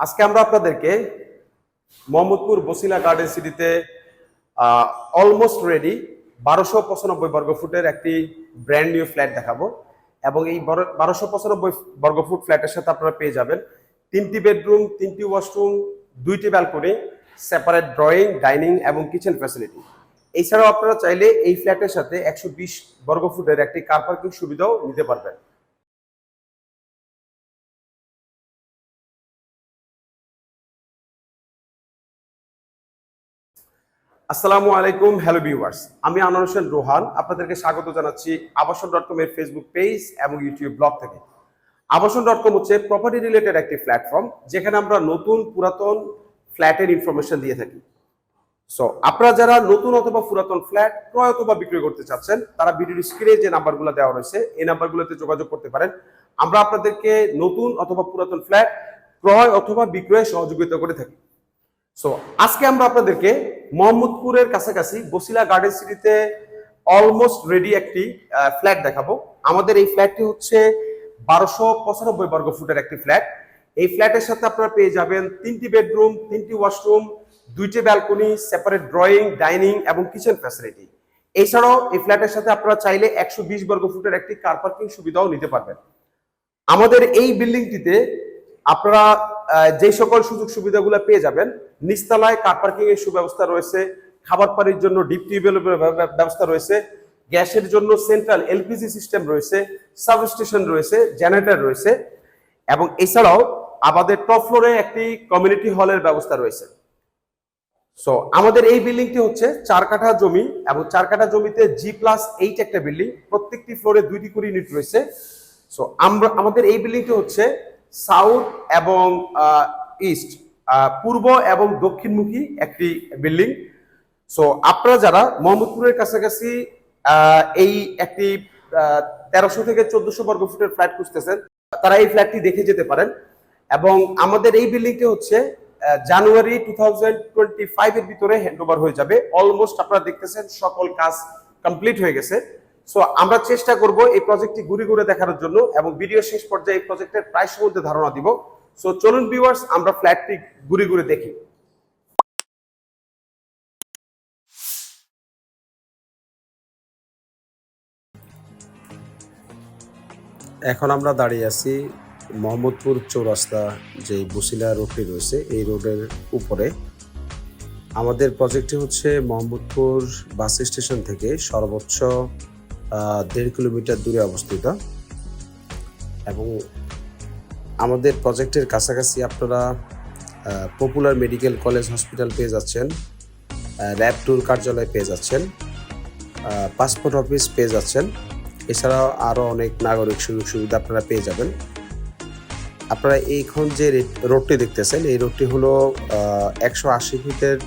আজকে আমরা আপনাদেরকে মোহাম্মদপুর বসিলা গার্ডেন সিটিতে অলমোস্ট রেডি বারোশো পঁচানব্বই বর্গ ফুটের একটি ব্র্যান্ড নিউ ফ্ল্যাট দেখাবো। এবং এই বারোশো পঁচানব্বই বর্গ ফুট ফ্ল্যাটের সাথে আপনারা পেয়ে যাবেন তিনটি বেডরুম তিনটি ওয়াশরুম দুইটি ব্যালকনি সেপারেট ড্রয়িং ডাইনিং এবং কিচেন ফ্যাসিলিটি এছাড়াও আপনারা চাইলে এই ফ্ল্যাটের সাথে একশো বিশ বর্গ ফুটের একটি কার পার্কিং সুবিধাও নিতে পারবেন। আসসালামু আলাইকুম হ্যালো ভিউয়ার্স আমি আনোয়ার হোসেন রোহান, আপনাদেরকে স্বাগত জানাচ্ছি আবাসন ডট কম এর ফেসবুক পেজ এবং ইউটিউব ব্লগ থেকে। আবাসন ডট কম হচ্ছে প্রপার্টি রিলেটেড একটি প্ল্যাটফর্ম যেখানে আমরা নতুন, পুরাতন ফ্ল্যাটের ইনফরমেশন দিয়ে থাকি। সো আপনারা যারা নতুন অথবা পুরাতন ফ্ল্যাট ক্রয় অথবা বিক্রয় করতে চাচ্ছেন, তারা ভিডিওর স্ক্রিনে যে নাম্বারগুলো দেওয়া রয়েছে, এই নাম্বারগুলোতে যোগাযোগ করতে পারেন। আমরা আপনাদেরকে নতুন অথবা পুরাতন ফ্ল্যাট ক্রয় অথবা বিক্রয়ে সহযোগিতা করে থাকি। সো আজকে আমরা আপনাদেরকে মোহাম্মদপুরের কাছাকাছি বসিলা গার্ডেন সিটিতে অলমোস্ট রেডি একটি ফ্ল্যাট দেখাবো। আমাদের এই ফ্ল্যাটটি হচ্ছে বারোশো পঁচানব্বই বর্গ ফুটের একটি ফ্ল্যাট এই ফ্ল্যাটের সাথে আপনারা পেয়ে যাবেন তিনটি বেডরুম তিনটি ওয়াশরুম দুইটি ব্যালকনি সেপারেট ড্রয়িং ডাইনিং এবং কিচেন ফ্যাসিলিটি এছাড়াও এই ফ্ল্যাটের সাথে আপনারা চাইলে একশো বিশ বর্গ ফুটের একটি কার পার্কিং সুবিধাও নিতে পারবেন। আমাদের এই বিল্ডিংটিতে আপনারা যে সকল সুযোগ সুবিধাগুলো পেয়ে যাবেন, নিচতলায় কার পার্কিং এর সুব্যবস্থা রয়েছে, খাবার পানির জন্য ডিপ টিউবওয়েলের ব্যবস্থা রয়েছে, গ্যাসের জন্য সেন্ট্রাল এলপিজি সিস্টেম রয়েছে সাবস্টেশন রয়েছে জেনারেটর রয়েছে, এবং এছাড়াও আমাদের টপ ফ্লোরে একটি কমিউনিটি হলের ব্যবস্থা রয়েছে। সো আমাদের এই বিল্ডিংটি হচ্ছে চার কাঠা জমি এবং চার কাঠা জমিতে জি প্লাস এইট একটা বিল্ডিং প্রত্যেকটি ফ্লোরে দুইটি করে ইউনিট রয়েছে। সো আমরা, আমাদের এই বিল্ডিংটি হচ্ছে সাউথ এবং ইস্ট পূর্ব এবং দক্ষিণমুখী একটি বিল্ডিং। সো আপনারা যারা মোহাম্মদপুরের কাছাকাছি এই একটি তেরোশো থেকে চোদ্দশো বর্গ ফুটের ফ্ল্যাট খুঁজতেছেন, তারা এই ফ্ল্যাটটি দেখে যেতে পারেন। এবং আমাদের এই বিল্ডিংটি হচ্ছে জানুয়ারি টু থাউজেন্ড টোয়েন্টি ফাইভের ভিতরে হ্যান্ড ওভার হয়ে যাবে। অলমোস্ট আপনারা দেখতেছেন সকল কাজ কমপ্লিট হয়ে গেছে। সো আমরা চেষ্টা করব এই প্রজেক্টটি ঘুরে ঘুরে দেখানোর জন্য এবং ভিডিও শেষ পর্যায়ে এই প্রজেক্টের প্রাইস সম্বন্ধে ধারণা দিব। সো চলুন ভিউয়ার্স আমরা ফ্ল্যাটটি ঘুরে ঘুরে দেখি। এখন আমরা দাঁড়িয়ে আছি মোহাম্মদপুর চৌরাস্তা যে বসিলা রোডটি রয়েছে, এই রোডের উপরে। আমাদের প্রজেক্টটি হচ্ছে মোহাম্মদপুর বাস স্টেশন থেকে সর্বোচ্চ দেড় কিলোমিটার দূরে অবস্থিত। এবং আমাদের প্রজেক্টের কাছাকাছি আপনারা পপুলার মেডিকেল কলেজ হসপিটাল পেয়ে যাচ্ছেন র্যাব ট্যুর কার্যালয় পেয়ে যাচ্ছেন পাসপোর্ট অফিস পেয়ে যাচ্ছেন। এছাড়াও আরও অনেক নাগরিক সুযোগ সুবিধা আপনারা পেয়ে যাবেন। আপনারা এইখন যে রোডটি দেখতেছেন, এই রোডটি হলো একশো আশি ফিটের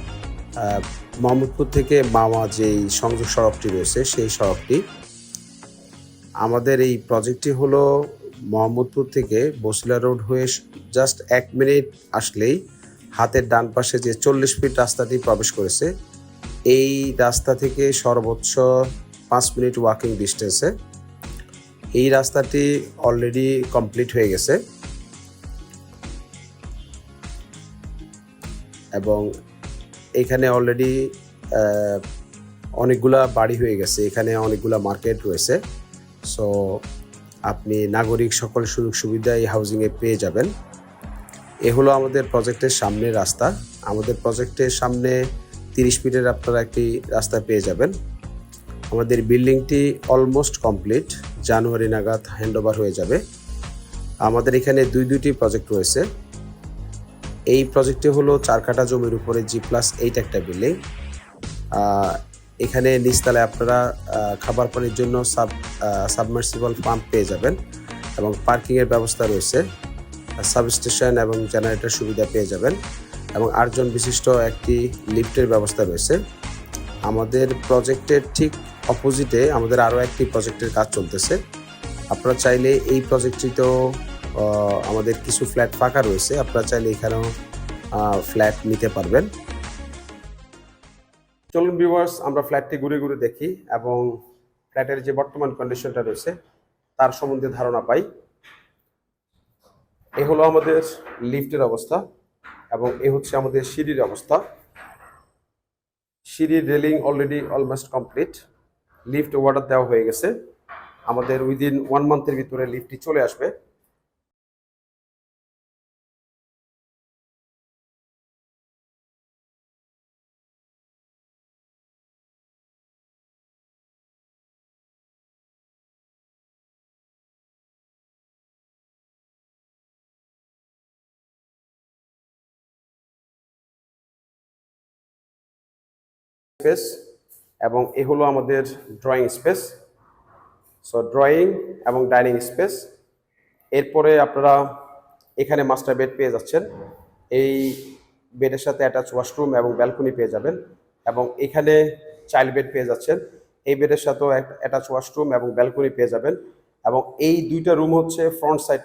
মোহাম্মদপুর থেকে মামা যেই সংযোগ সড়কটি রয়েছে, সেই সড়কটি। আমাদের এই প্রজেক্টটি হলো মোহাম্মদপুর থেকে বসিলা রোড হয়ে জাস্ট এক মিনিট আসলেই হাতের ডান পাশে যে চল্লিশ ফিট রাস্তাটি প্রবেশ করেছে, এই রাস্তা থেকে সর্বোচ্চ পাঁচ মিনিট ওয়াকিং ডিস্টেন্সে এই রাস্তাটি অলরেডি কমপ্লিট হয়ে গেছে। এবং এখানে অলরেডি অনেকগুলা বাড়ি হয়ে গেছে, এখানে অনেকগুলা মার্কেট রয়েছে। সো আপনি নাগরিক সকল সুযোগ সুবিধা এই হাউজিংয়ে পেয়ে যাবেন। এ হলো আমাদের প্রজেক্টের সামনে রাস্তা। আমাদের প্রজেক্টের সামনে তিরিশ ফিটের আপনারা একটি রাস্তা পেয়ে যাবেন। আমাদের বিল্ডিংটি অলমোস্ট কমপ্লিট জানুয়ারি নাগাদ হ্যান্ডওভার হয়ে যাবে। আমাদের এখানে দুই, দুইটি প্রজেক্ট রয়েছে। এই প্রজেক্টটি হলো চার কাঠা জমির উপরে জি প্লাস এইট একটা বিল্ডিং এখানে নিচতলায় আপনারা খাবার পানির জন্য সাব সাবমার্সিবল পাম্প পেয়ে যাবেন এবং পার্কিংয়ের ব্যবস্থা রয়েছে। সাবস্টেশন এবং জেনারেটর সুবিধা পেয়ে যাবেন এবং আটজন বিশিষ্ট একটি লিফটের ব্যবস্থা রয়েছে। আমাদের প্রজেক্টের ঠিক অপোজিটে আমাদের আরও একটি প্রজেক্টের কাজ চলতেছে। আপনারা চাইলে এই প্রজেক্টটিতেও আমাদের কিছু ফ্ল্যাট ফাঁকা রয়েছে। আপনারা চাইলে এখানেও ফ্ল্যাট নিতে পারবেন। চলুন ভিউয়ার্স আমরা ফ্ল্যাটটি ঘুরে ঘুরে দেখি এবং ফ্ল্যাটের যে বর্তমান কন্ডিশনটা রয়েছে, তার সম্বন্ধে ধারণা পাই। এ হলো আমাদের লিফটের অবস্থা এবং এ হচ্ছে আমাদের সিঁড়ির অবস্থা। সিঁড়ির railing already almost complete lift order দেওয়া হয়ে গেছে। আমাদের উইদিন ওয়ান মান্থের ভিতরে লিফটটি চলে আসবে। স্পেস এবং এ হলো আমাদের ড্রয়িং স্পেস সো ড্রয়িং এবং ডাইনিং স্পেস এরপরে আপনারা এখানে মাস্টার বেড পেয়ে যাচ্ছেন। এই বেডের সাথে অ্যাটাচ ওয়াশরুম এবং ব্যালকনি পেয়ে যাবেন এবং এখানে চাইল্ড বেড পেয়ে যাচ্ছেন। এই বেডের সাথেও অ্যাটাচ ওয়াশরুম এবং ব্যালকনি পেয়ে যাবেন এবং এই দুইটা রুম হচ্ছে ফ্রন্ট সাইড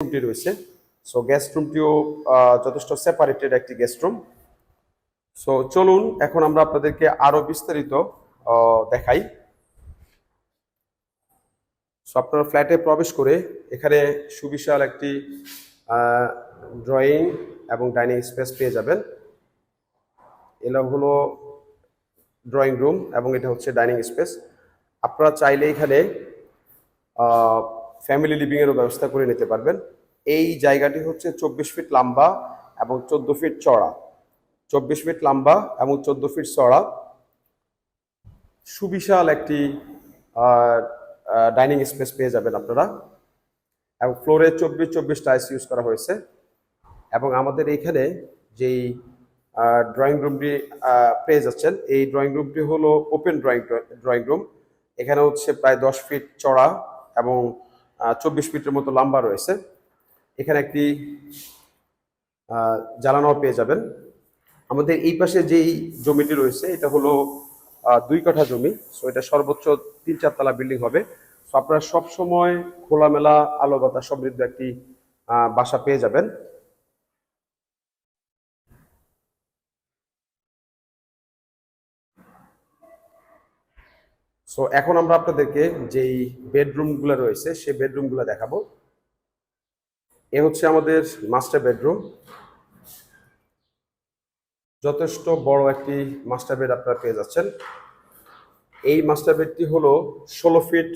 রুমটি রয়েছে। সো গেস্ট রুমটিও যথেষ্ট সেপারেটেড একটি গেস্ট রুম সো চলুন, এখন আমরা আপনাদেরকে আরও বিস্তারিত দেখাই। সো আপনারা ফ্ল্যাটে প্রবেশ করে এখানে সুবিশাল একটি ড্রয়িং এবং ডাইনিং স্পেস পেয়ে যাবেন। এগুলো হলো ড্রয়িং রুম এবং এটা হচ্ছে ডাইনিং স্পেস। আপনারা চাইলে এখানে ফ্যামিলি লিভিংয়েরও ব্যবস্থা করে নিতে পারবেন। এই জায়গাটি হচ্ছে চব্বিশ ফিট লম্বা এবং চোদ্দ ফিট চড়া চব্বিশ ফিট লম্বা এবং চোদ্দ ফিট চড়া সুবিশাল একটি ডাইনিং স্পেস পেয়ে যাবেন আপনারা। এবং ফ্লোরে চব্বিশ চব্বিশ টাইলস ইউজ করা হয়েছে। এবং আমাদের এইখানে যেই ড্রয়িং রুমটি পেয়ে যাচ্ছেন, এই ড্রয়িং রুমটি হলো ওপেন ড্রয়িং ড্রয়িং রুম। এখানে হচ্ছে প্রায় দশ ফিট চড়া এবং চব্বিশ ফিটের মতো লম্বা রয়েছে। এখানে একটি জ্বালানাও পেয়ে যাবেন। আমাদের এই পাশে যেই জমিটি রয়েছে, এটা হলো দুই কাঠা জমি। সো এটা সর্বোচ্চ তিন চারতলা বিল্ডিং হবে। সো আপনারা সবসময় খোলামেলা আলো বাতাস সমৃদ্ধ একটি বাসা পেয়ে যাবেন। সো এখন আমরা আপনাদেরকে যেই বেডরুমগুলো রয়েছে সেই বেডরুমগুলো দেখাবো। এ হচ্ছে আমাদের মাস্টার বেডরুম। যথেষ্ট বড় একটি মাস্টার বেড আপনারা পেয়ে যাচ্ছেন। এই মাস্টার বেডটি হলো ষোলো ফিট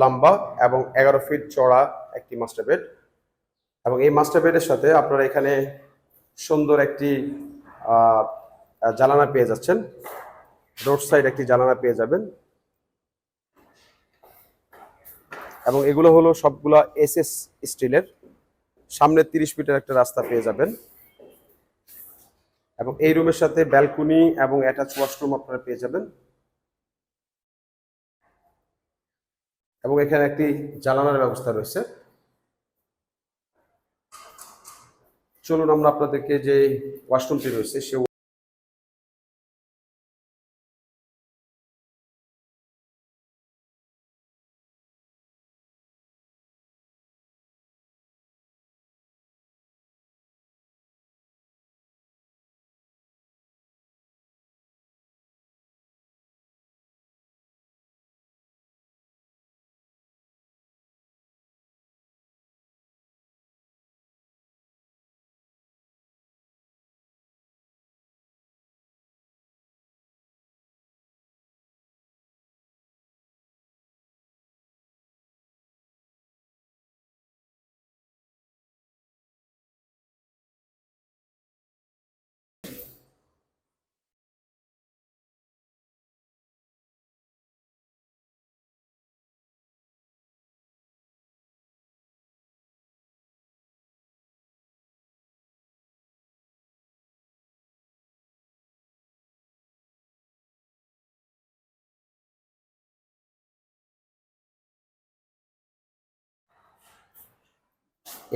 লম্বা এবং এগারো ফিট চড়া একটি মাস্টার বেড। এবং এই মাস্টার বেডের সাথে আপনারা এখানে সুন্দর একটি আহ, পেয়ে যাচ্ছেন। রোড সাইড একটি জানালা পেয়ে যাবেন। এবং এগুলো হলো সবগুলা এস এস স্টিলের সামনে তিরিশ ফিটের একটা রাস্তা পেয়ে যাবেন। এবং এই রুমের সাথে ব্যালকনি এবং অ্যাটাচ ওয়াশরুম আপনারা পেয়ে যাবেন। এবং এখানে একটি জ্বালানার ব্যবস্থা রয়েছে। চলুন আমরা আপনাদেরকে যে ওয়াশরুমটি রয়েছে সে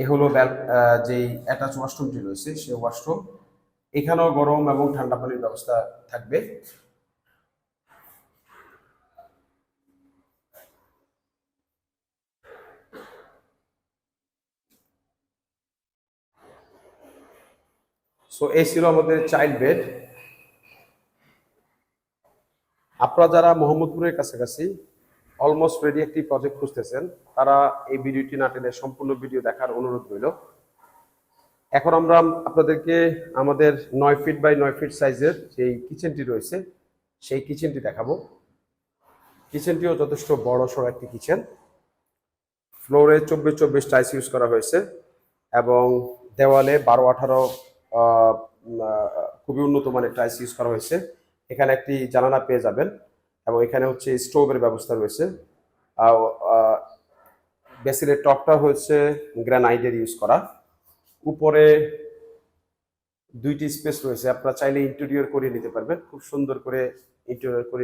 এ হলো যেই অ্যাটাচ ওয়াশরুমটি রয়েছে সে ওয়াশরুম এখানেও গরম এবং ঠান্ডা পানির ব্যবস্থা থাকবে। সো এই ছিল আমাদের চাইল্ড বেড আপনারা যারা মোহাম্মদপুরের কাছাকাছি অলমোস্ট রেডি একটি প্রজেক্ট খুঁজতেছেন। তারা এই ভিডিওটি না টেনে সম্পূর্ণ ভিডিও দেখার অনুরোধ রইল। এখন আমরা আপনাদেরকে আমাদের নয় ফিট বাই নয় ফিট সাইজের যেই কিচেনটি রয়েছে, সেই কিচেনটি দেখাবো। কিচেনটিও যথেষ্ট বড় সড়ো একটি কিচেন। ফ্লোরে চব্বিশ চব্বিশ টাইলস ইউজ করা হয়েছে এবং দেওয়ালে বারো আঠারো খুবই উন্নত মানের টাইলস ইউজ করা হয়েছে। এখানে একটি জানালা পেয়ে যাবেন। এবং এখানে হচ্ছে স্টোভের ব্যবস্থা রয়েছে। বেসিলের টপটা হচ্ছে গ্রানাইডের ইউজ করা। উপরে দুইটি স্পেস রয়েছে, আপনারা চাইলে ইন্টেরিয়র করে নিতে পারবেন। খুব সুন্দর করে ইন্টেরিয়র করে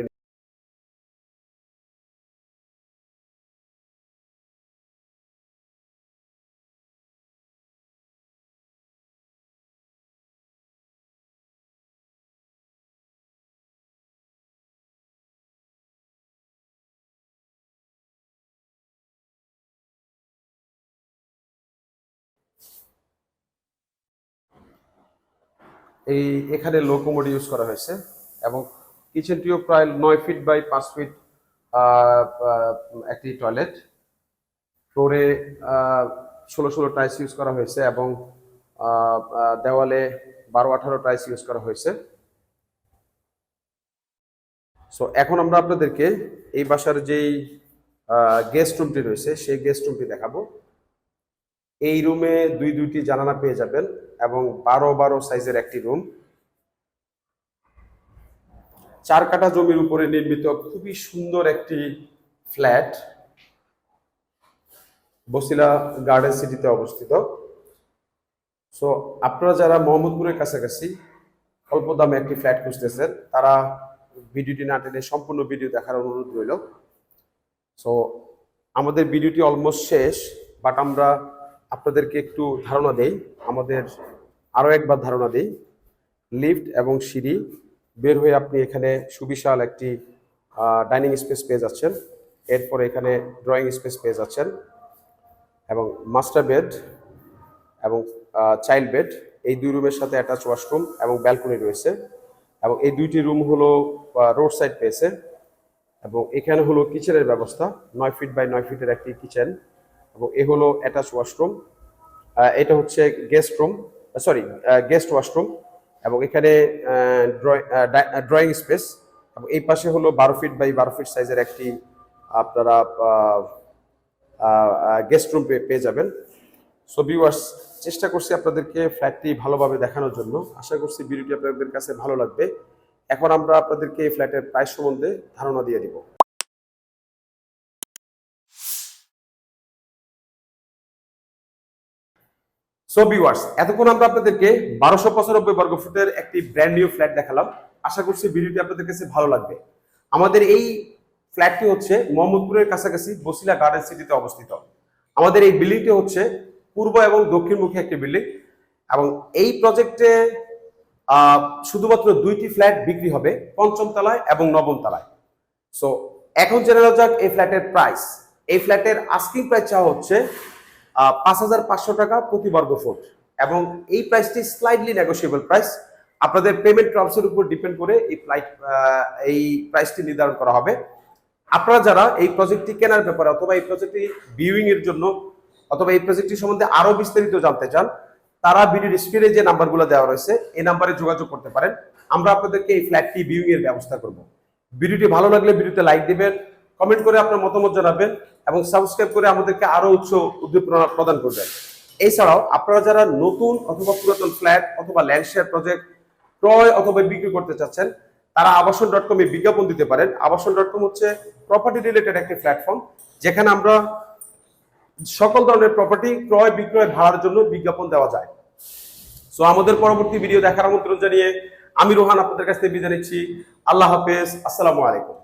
এই এখানে লো কোমোড ইউজ করা হয়েছে এবং কিচেনটিও প্রায় নয় ফিট বাই পাঁচ ফিট একটি টয়লেট ফ্লোরে ষোলো ষোলো টাইলস ইউজ করা হয়েছে এবং দেওয়ালে বারো আঠারো টাইলস ইউজ করা হয়েছে। সো এখন আমরা আপনাদেরকে এই বাসার যেই গেস্ট রুমটি রয়েছে, সেই গেস্ট রুমটি দেখাবো। এই রুমে দুই, দুইটি জানালা পেয়ে যাবেন এবং বারো বারো সাইজের একটি রুম চার কাঠা জমির উপরে নির্মিত খুবই সুন্দর একটি ফ্ল্যাট বসিলা গার্ডেন সিটিতে অবস্থিত। সো আপনারা যারা মোহাম্মদপুরের কাছাকাছি, অল্প দামে একটি ফ্ল্যাট খুঁজতেছেন, তারা ভিডিওটি না টেনে সম্পূর্ণ ভিডিও দেখার অনুরোধ রইল। সো আমাদের ভিডিওটি অলমোস্ট শেষ বাট আমরা আপনাদেরকে একটু ধারণা দেই। আমাদের আরও একবার ধারণা দেই। লিফট এবং সিঁড়ি বের হয়ে আপনি এখানে সুবিশাল একটি ডাইনিং স্পেস পেয়ে যাচ্ছেন। এরপরে এখানে ড্রয়িং স্পেস পেয়ে যাচ্ছেন। এবং মাস্টার বেড এবং চাইল্ড বেড, এই দুই রুমের সাথে অ্যাটাচ ওয়াশরুম এবং ব্যালকনি রয়েছে। এবং এই দুইটি রুম হলো রোড সাইড পেয়েছে। এবং এখানে হলো কিচেনের ব্যবস্থা, নয় ফিট বাই নয় ফিটের একটি কিচেন। এবং এ হলো অ্যাটাচ ওয়াশরুম এটা হচ্ছে guest room sorry guest washroom এবং এখানে ড্রয়িং স্পেস এবং এই পাশে হলো বারো ফিট বাই বারো ফিট সাইজের একটি আপনারা গেস্ট রুম পেয়ে যাবেন। সো ভিউয়ার্স চেষ্টা করছি আপনাদেরকে ফ্ল্যাটটি ভালোভাবে দেখানোর জন্য। আশা করছি ভিডিওটি আপনাদের কাছে ভালো লাগবে। এখন আমরা আপনাদেরকে এই ফ্ল্যাটের প্রাইস সম্বন্ধে ধারণা দিয়ে দিব। সো ভিউয়ার্স এতক্ষণ আমরা আপনাদেরকে বারোশো পঁচানব্বই বর্গ ফুটের একটি ব্র্যান্ড নিউ ফ্ল্যাট দেখালাম। আশা করছি ভিডিওটি আপনাদের কাছে ভালো লাগবে। আমাদের এই ফ্ল্যাটটি হচ্ছে মোহাম্মদপুরের কাছাকাছি বসিলা গার্ডেন সিটিতে অবস্থিত। আমাদের এই বিল্ডিংটি হচ্ছে পূর্ব এবং দক্ষিণমুখী একটি বিল্ডিং এবং এই প্রজেক্টে শুধুমাত্র দুইটি ফ্ল্যাট বিক্রি হবে, পঞ্চম তলায় এবং নবম তলায়। সো এখন জেনে যাক এই ফ্ল্যাটের প্রাইস এই ফ্ল্যাটের আস্কিং প্রাইস চাওয়া হচ্ছে পাঁচ হাজার পাঁচশো টাকা প্রতি বর্গ ফুট এবং এই প্রাইসটি স্লাইডলি নেগোসিয়েবল প্রাইস আপনাদের পেমেন্ট ট্রান্সের উপর ডিপেন্ড করে এই ফ্লাইট এই প্রাইসটি নির্ধারণ করা হবে। আপনারা যারা এই প্রজেক্টটি কেনার ব্যাপারে অথবা এই প্রজেক্টটি ভিউইং এর জন্য অথবা এই প্রজেক্টটি সম্বন্ধে আরও বিস্তারিত জানতে চান, তারা ভিডিওর স্ক্রিনে যে নাম্বারগুলো দেওয়া রয়েছে, এই নাম্বারে যোগাযোগ করতে পারেন। আমরা আপনাদেরকে এই ফ্ল্যাটটি ভিউইং এর ব্যবস্থা করব। ভিডিওটি ভালো লাগলে ভিডিওতে লাইক দিবেন কমেন্ট করে আপনার মতামত জানাবেন এবং সাবস্ক্রাইব করে আমাদেরকে আরও উৎস উদ্দীপনা প্রদান করবেন। এছাড়াও আপনারা যারা নতুন অথবা পুরাতন ফ্ল্যাট অথবা ল্যান্ড শেয়ার প্রজেক্ট ক্রয় অথবা বিক্রি করতে চাচ্ছেন, তারা আবাসন ডট কমে বিজ্ঞাপন দিতে পারেন। আবাসন ডট কম হচ্ছে প্রপার্টি রিলেটেড একটি প্ল্যাটফর্ম যেখানে আমরা সকল ধরনের প্রপার্টি ক্রয়, বিক্রয়, ভাড়ার জন্য বিজ্ঞাপন দেওয়া যায়। সো আমাদের পরবর্তী ভিডিও দেখার আমন্ত্রণ জানিয়ে আমি রোহান আপনাদের কাছ থেকে বিদায় নিচ্ছি। আল্লাহ হাফেজ। আসসালামু আলাইকুম।